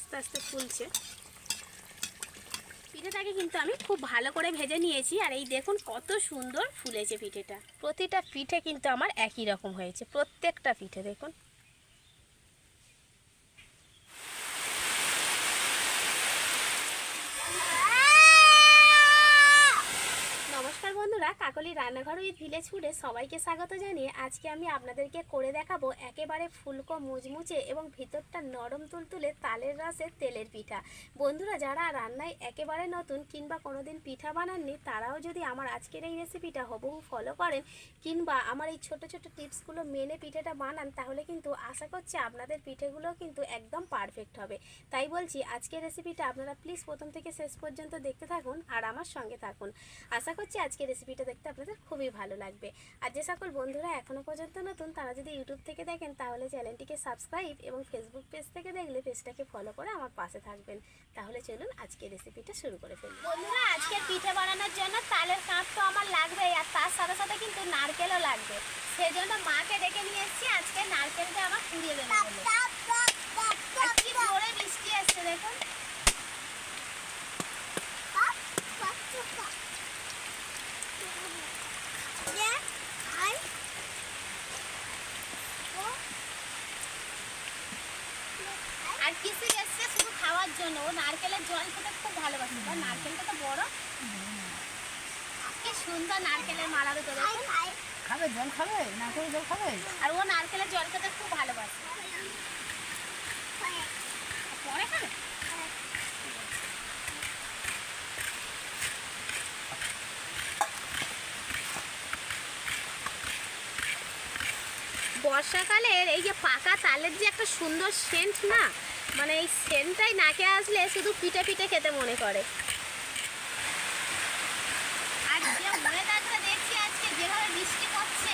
আস্তে আস্তে ফুলছে। পিঠেটাকে কিন্তু আমি খুব ভালো করে ভেজে নিয়েছি। আর এই দেখুন কত সুন্দর ফুলেছে পিঠেটা। প্রতিটা পিঠে কিন্তু আমার একই রকম হয়েছে। প্রত্যেকটা পিঠে দেখুন। কাকলি রান্নাঘর উইথ ভিলেজ ফুডে সবাইকে স্বাগত জানিয়ে আজকে আমি আপনাদেরকে করে দেখাবো একেবারে ফুলকো মুচমুচে এবং ভিতরটা নরম তুলতুলে তালের রসের তেলের পিঠা। বন্ধুরা, যারা রান্নায় একেবারে নতুন কিংবা কোনোদিন পিঠা বানাননি, তারাও যদি আমার আজকের এই রেসিপিটা হুবহু ফলো করেন কিংবা আমার এই ছোট ছোট টিপসগুলো মেনে পিঠেটা বানান, তাহলে কিন্তু আশা করছি আপনাদের পিঠেগুলো কিন্তু একদম পারফেক্ট হবে। তাই বলছি, আজকের রেসিপিটা আপনারা প্লিজ প্রথম থেকে শেষ পর্যন্ত দেখতে থাকুন আর আমার সঙ্গে থাকুন। আশা করছি আজকের রেসিপিটা দেখতে আপনাদের খুবই ভালো লাগবে। আর যে সকল বন্ধুরা এখনও পর্যন্ত নতুন, তারা যদি ইউটিউব থেকে দেখেন, তাহলে চ্যানেলটিকে সাবস্ক্রাইব এবং ফেসবুক পেজ থেকে দেখলে পেজটাকে ফলো করে আমার পাশে থাকবেন। তাহলে চলুন আজকের রেসিপিটা শুরু করে ফেলুন বন্ধুরা আজকের পিঠে বানানোর জন্য তালের কাঁপ তো আমার লাগবে আর তার সাথে সাথে কিন্তু নারকেলও লাগবে। সেই জন্য মাকে ডেকে নিয়ে এসেছি, আজকে নারকেলটা আমার কুড়িয়ে দেবে কি জোরে বৃষ্টি আসছে দেখুন আর কিসে এসছে শুধু খাওয়ার জন্য ও নারকেলের জল খেতে খুব ভালোবাসে তার নারকেলটা তো বড়। কি সুন্দর নারকেলের মালা দেখুন। খাবে জল খাবে? না করে জল খাবে? আর ও নারকেলের জল খেতে খুব ভালোবাসে। পরে খাবে? বর্ষাকালের এই যে পাকা তালের যে একটা সুন্দর সেন্ট না মানে এই সেন্টটাই নাকে আসলে শুধু পিঠে পিঠে খেতে মনে করে আর যে ওয়েদারটা দেখছি আজকে যেভাবে বৃষ্টি পড়ছে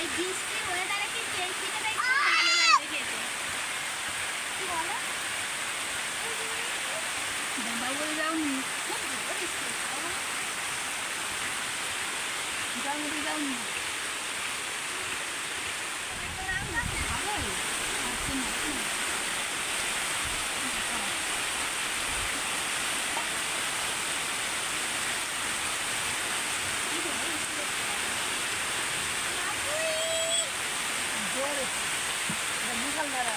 এই বৃষ্টির ওয়েদারে কিন্তু এই পিঠেটাই খুব ভালো লাগবে খেতে কি বলো দাদা বলে যাওনি খুব জোর বৃষ্টি হচ্ছে, বাবা। যাওনি যাওনি খাবে আচ্ছা না জোরে বিশাল দাঁড়া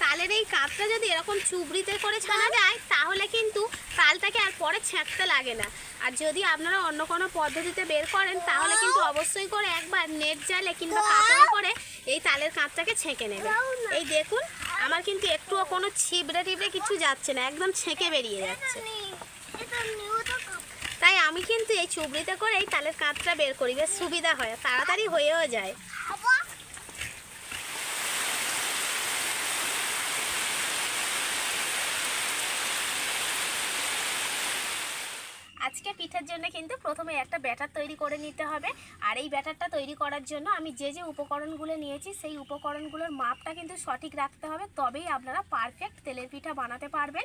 তালের এই কাপটা যদি এরকম চুবড়িতে করে ছানা যায়, তাহলে কিন্তু তালটাকে আর পরে ছ্যাঁকতে লাগে না। আর যদি আপনারা অন্য কোনো পদ্ধতিতে বের করেন, তাহলে কিন্তু অবশ্যই করে একবার নেট জালে কিংবা কাপড়ে করে এই তালের কাপটাকে ছেঁকে নেবে। এই দেখুন, আমার কিন্তু একটুও কোনো ছিবড়ে টিবড়ে কিছু যাচ্ছে না, একদম ছেঁকে বেরিয়ে যাচ্ছে। তাই আমি কিন্তু এই চুবড়িতে করে এই তালের কাঁচটা বের করি, বেশ সুবিধা হয় তাড়াতাড়ি হয়েও যায়। আজকে পিঠার জন্য কিন্তু প্রথমে একটা ব্যাটার তৈরি করে নিতে হবে। আর এই ব্যাটারটা তৈরি করার জন্য আমি যে যে উপকরণগুলো নিয়েছি, সেই উপকরণগুলোর মাপটা কিন্তু সঠিক রাখতে হবে। তবেই আপনারা পারফেক্ট তেলের পিঠা বানাতে পারবেন।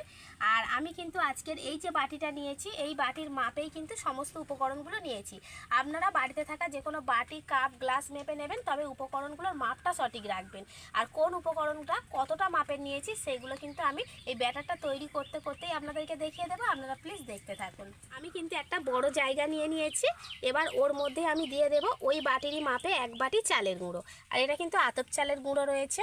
আর আমি কিন্তু আজকের এই যে বাটিটা নিয়েছি, এই বাটির মাপেই কিন্তু সমস্ত উপকরণগুলো নিয়েছি। আপনারা বাড়িতে থাকা যে কোনো বাটি, কাপ, গ্লাস মেপে নেবেন, তবে উপকরণগুলোর মাপটা সঠিক রাখবেন। আর কোন উপকরণটা কতটা মাপের নিয়েছি, সেগুলো কিন্তু আমি এই ব্যাটারটা তৈরি করতে, করতেই আপনাদেরকে দেখিয়ে দেবো। আপনারা প্লিজ দেখতে থাকুন। আমি কিন্তু একটা বড় জায়গা নিয়ে নিয়েছি। এবার ওর মধ্যে আমি দিয়ে দেব ওই বাটিরই মাপে এক বাটি চালের গুঁড়ো। আর এটা কিন্তু আতপ চালের গুঁড়ো রয়েছে।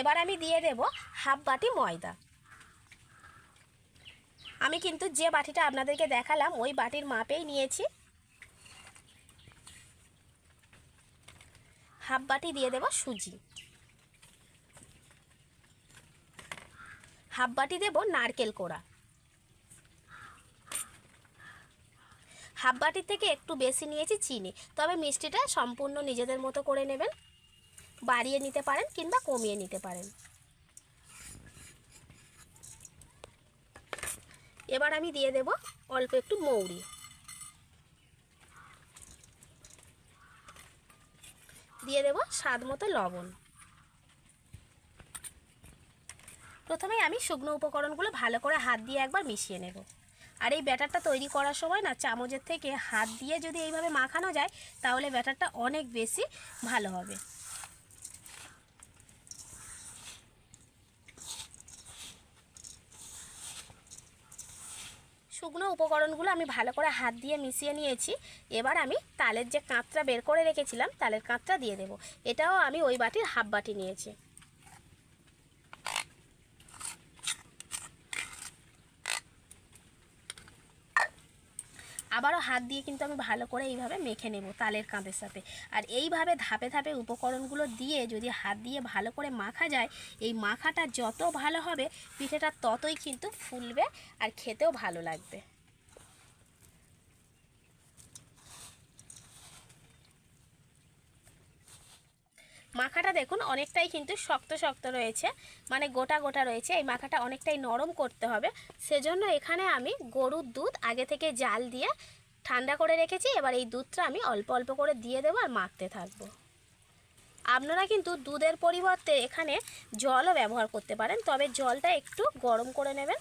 এবার আমি দিয়ে দেব হাফ বাটি ময়দা। আমি কিন্তু যে বাটিটা আপনাদেরকে দেখালাম, ওই বাটির মাপেই নিয়েছি। হাফ বাটি দিয়ে দেব সুজি। হাফ বাটি দেব নারকেল কোড়া। হাফ বাটির থেকে একটু বেশি নিয়েছি চিনি, তবে মিষ্টিটা সম্পূর্ণ নিজেদের মতো করে নেবেন। বাড়িয়ে নিতে পারেন কিংবা কমিয়ে নিতে পারেন। এবার আমি দিয়ে দেব অল্প একটু মৌরি। দিয়ে দেব স্বাদ মতো লবণ। প্রথমে আমি শুকনো উপকরণগুলো ভালো করে হাত দিয়ে একবার মিশিয়ে নেব। আর এই ব্যাটারটা তৈরি করার সময় না চামচের থেকে হাত দিয়ে যদি এইভাবে মাখানো যায়, তাহলে ব্যাটারটা অনেক বেশি ভালো হবে। শুকনো উপকরণগুলো আমি ভালো করে হাত দিয়ে মিশিয়ে নিয়েছি। এবার আমি তালের যে কাঁচটা বের করে রেখেছিলাম, তালের কাঁচটা দিয়ে দেব। এটাও আমি ওই বাটির হাফ বাটি নিয়েছি। আবারও হাত দিয়ে কিন্তু আমি ভালো করে এইভাবে মেখে নেব তালের কাঁধের সাথে। আর এইভাবে ধাপে ধাপে উপকরণগুলো দিয়ে যদি হাত দিয়ে ভালো করে মাখা যায়, এই মাখাটা যত ভালো হবে, পিঠেটা ততই কিন্তু ফুলবে আর খেতেও ভালো লাগবে। মাখাটা দেখুন অনেকটাই কিন্তু শক্ত শক্ত রয়েছে। মানে গোটা গোটা রয়েছে। এই মাখাটা অনেকটাই নরম করতে হবে। সেজন্য এখানে আমি গরুর দুধ আগে থেকে জাল দিয়ে ঠান্ডা করে রেখেছি। এবার এই দুধটা আমি অল্প অল্প করে দিয়ে দেবো আর মাখতে থাকব। আপনারা কিন্তু দুধের পরিবর্তে এখানে জলও ব্যবহার করতে পারেন। তবে জলটা একটু গরম করে নেবেন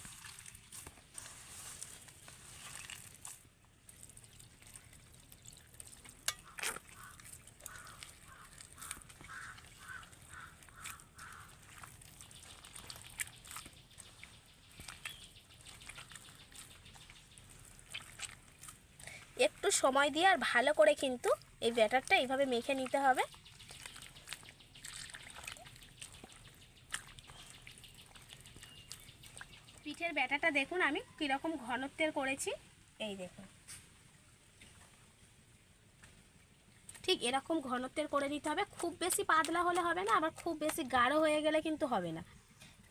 একটু সময় দিয়ে আর ভালো করে কিন্তু এই ব্যাটারটা এইভাবে মেখে নিতে হবে। পিঠের ব্যাটারটা দেখুন, আমি কীরকম ঘনত্বের করেছি। এই দেখুন। ঠিক এরকম ঘনত্বের করে নিতে হবে। খুব বেশি পাতলা হলে হবে না, আবার খুব বেশি গাঢ় হয়ে গেলে কিন্তু হবে না।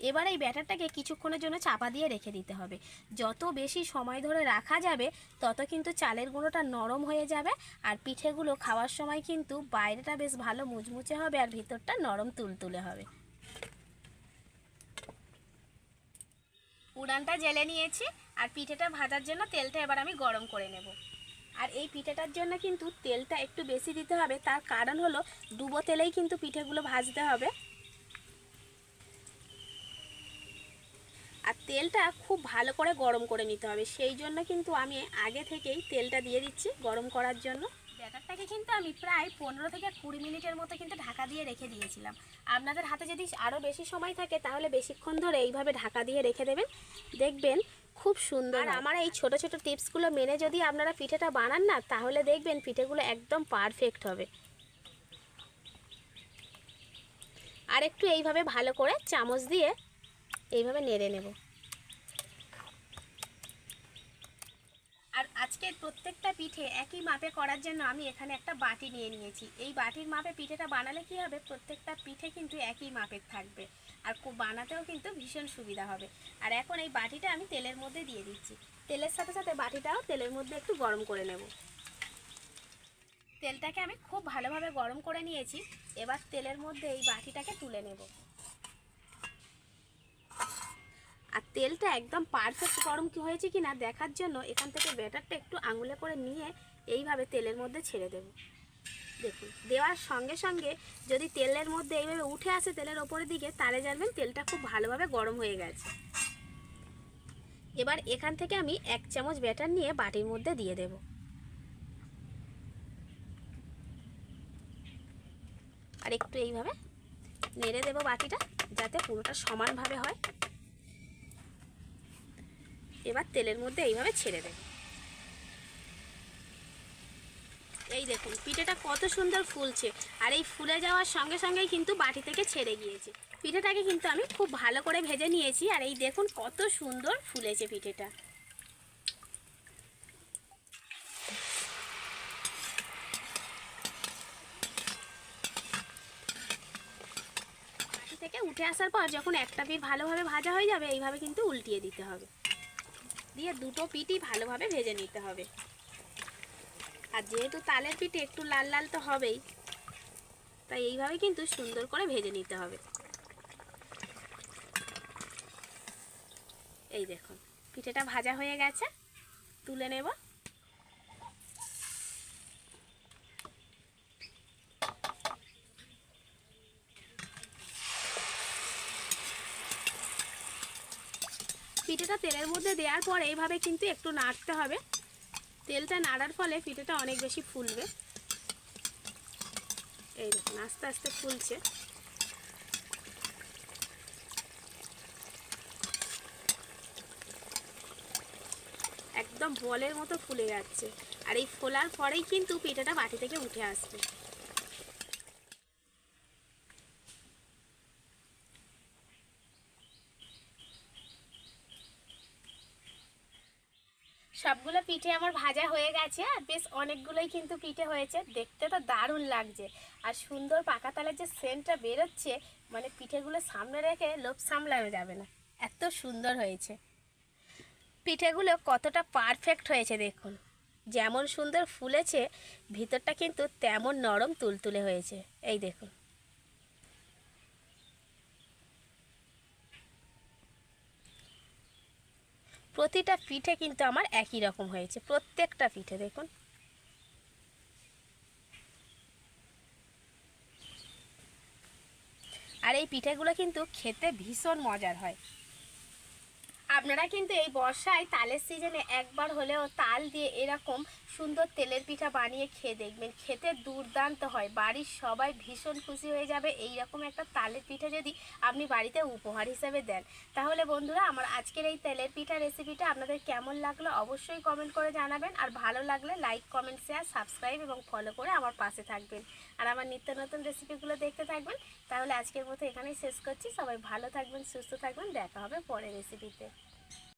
এবার এই ব্যাটারটাকে কিছুক্ষণের জন্য চাপা দিয়ে রেখে দিতে হবে। যত বেশি সময় ধরে রাখা যাবে, তত কিন্তু চালের গুঁড়োটা নরম হয়ে যাবে আর পিঠেগুলো খাওয়ার সময় কিন্তু বাইরেটা বেশ ভালো মুচমুচে হবে আর ভিতরটা নরম তুলতুলে হবে। উড়ানটা জেলে নিয়েছি আর পিঠেটা ভাজার জন্য তেলটা এবার আমি গরম করে নেব। আর এই পিঠেটার জন্য কিন্তু তেলটা একটু বেশি দিতে হবে, তার কারণ হলো ডুবো তেলেই কিন্তু পিঠেগুলো ভাজতে হবে আর তেলটা খুব ভালো করে গরম করে নিতে হবে। সেই জন্য কিন্তু আমি আগে থেকেই তেলটা দিয়ে দিচ্ছি গরম করার জন্য। ব্যাটারটাকে কিন্তু আমি প্রায় পনেরো থেকে কুড়ি মিনিটের মতো কিন্তু ঢাকা দিয়ে রেখে দিয়েছিলাম। আপনাদের হাতে যদি আরও বেশি সময় থাকে তাহলে বেশিক্ষণ ধরে এইভাবে ঢাকা দিয়ে রেখে দেবেন। দেখবেন খুব সুন্দর আর আমার এই ছোট ছোট টিপসগুলো মেনে যদি আপনারা পিঠেটা বানান না তাহলে দেখবেন পিঠেগুলো একদম পারফেক্ট হবে। আর একটু এইভাবে ভালো করে চামচ দিয়ে এইভাবে নেড়ে নেব। আর আজকের প্রত্যেকটা পিঠে একই মাপে করার জন্য আমি এখানে একটা বাটি নিয়ে নিয়েছি। এই বাটির মাপে পিঠেটা বানালে কি হবে? প্রত্যেকটা পিঠে কিন্তু একই মাপের থাকবে। আর খুব বানাতেও কিন্তু ভীষণ সুবিধা হবে। আর এখন এই বাটিটা আমি তেলের মধ্যে দিয়ে দিচ্ছি। তেলের সাথে সাথে বাটিটাও তেলের মধ্যে একটু গরম করে নেব। তেলটাকে আমি খুব ভালোভাবে গরম করে নিয়েছি। এবার তেলের মধ্যে এই বাটিটাকে তুলে নেব আর তেলটা একদম পারফেক্ট গরম কি হয়েছে কি না দেখার জন্য এখান থেকে ব্যাটারটা একটু আঙুলে করে নিয়ে এইভাবে তেলের মধ্যে ছেড়ে দেব। দেখুন, দেওয়ার সঙ্গে সঙ্গে যদি তেলের মধ্যে এইভাবে উঠে আসে তেলের ওপরের দিকে, তাহলে জানবেন তেলটা খুব ভালোভাবে গরম হয়ে গেছে। এবার এখান থেকে আমি এক চামচ ব্যাটার নিয়ে বাটির মধ্যে দিয়ে দেব। আর একটু এইভাবে নেড়ে দেবো বাটিটা, যাতে পুরোটা সমানভাবে হয়। এবার তেলের মধ্যে এইভাবে ছেড়ে দেব এই দেখুন, পিঠেটা কত সুন্দর ফুলছে। আর এই ফুলে যাওয়ার সঙ্গে সঙ্গেই কিন্তু বাটি থেকে ছেড়ে গিয়েছে। পিঠেটাকে কিন্তু আমি খুব ভালো করে ভেজে নিয়েছি, আর এই দেখুন কত সুন্দর ফুলেছে পিঠেটা। থেকে উঠে আসার পর যখন একটা পিঠ ভালোভাবে ভাজা হয়ে যাবে, এইভাবে কিন্তু উল্টিয়ে দিতে হবে। দিয়ে দুটো পিঠই ভালোভাবে ভেজে নিতে হবে। আর যেহেতু তালের পিঠে একটু লাল লাল তো হবেই, তাই এইভাবে কিন্তু সুন্দর করে ভেজে নিতে হবে। এই দেখুন, পিঠেটা ভাজা হয়ে গেছে, তুলে নেব। পিঠেটা তেলের মধ্যে দেওয়ার পরে এইভাবে কিন্তু একটু নাড়তে হবে। তেলটা নাড়ার ফলে পিঠেটা অনেক বেশি ফুলবে। এই দেখুন, আস্তে আস্তে ফুলছে। একদম বলের মতো ফুলে যাচ্ছে। আর এই ফোলার পরেই কিন্তু পিঠেটা বাটি থেকে উঠে আসবে। সবগুলো পিঠে আমার ভাজা হয়ে গেছে আর বেশ অনেকগুলোই কিন্তু পিঠে হয়েছে। দেখতে তো দারুণ লাগছে। আর সুন্দর পাকা তালের যে সেন্টটা বেরোচ্ছে মানে পিঠেগুলো সামনে রেখে লোভ সামলানো যাবে না। এত সুন্দর হয়েছে। পিঠেগুলো কতটা পারফেক্ট হয়েছে দেখুন। যেমন সুন্দর ফুলেছে, ভিতরটা কিন্তু তেমন নরম তুলতুলে হয়েছে। এই দেখুন। প্রতিটা পিঠে কিন্তু আমার একই রকম হয়েছে, প্রত্যেকটা পিঠে, দেখুন। আর এই পিঠেগুলো কিন্তু খেতে ভীষণ মজার হয়। আপনারা কিন্তু এই বর্ষায় তালের সিজনে একবার হলেও তাল দিয়ে এরকম সুন্দর তেলের পিঠা বানিয়ে খেয়ে দেখবেন। খেতে দুর্দান্ত হয়। বাড়ির সবাই ভীষণ খুশি হয়ে যাবে। এই রকম একটা তালের পিঠা যদি আপনি বাড়িতে উপহার হিসেবে দেন। তাহলে বন্ধুরা, আমার আজকের এই তেলের পিঠা রেসিপিটা আপনাদের কেমন লাগল অবশ্যই কমেন্ট করে জানাবেন। আর ভালো লাগলে লাইক কমেন্ট শেয়ার সাবস্ক্রাইব এবং ফলো করে আমার পাশে থাকবেন। আর আমার নিত্য নতুন রেসিপিগুলো দেখতে থাকবেন। তাহলে আজকের মতো এখানেই শেষ করছি। সবাই ভালো থাকবেন, সুস্থ থাকবেন। দেখা হবে পরের রেসিপিতে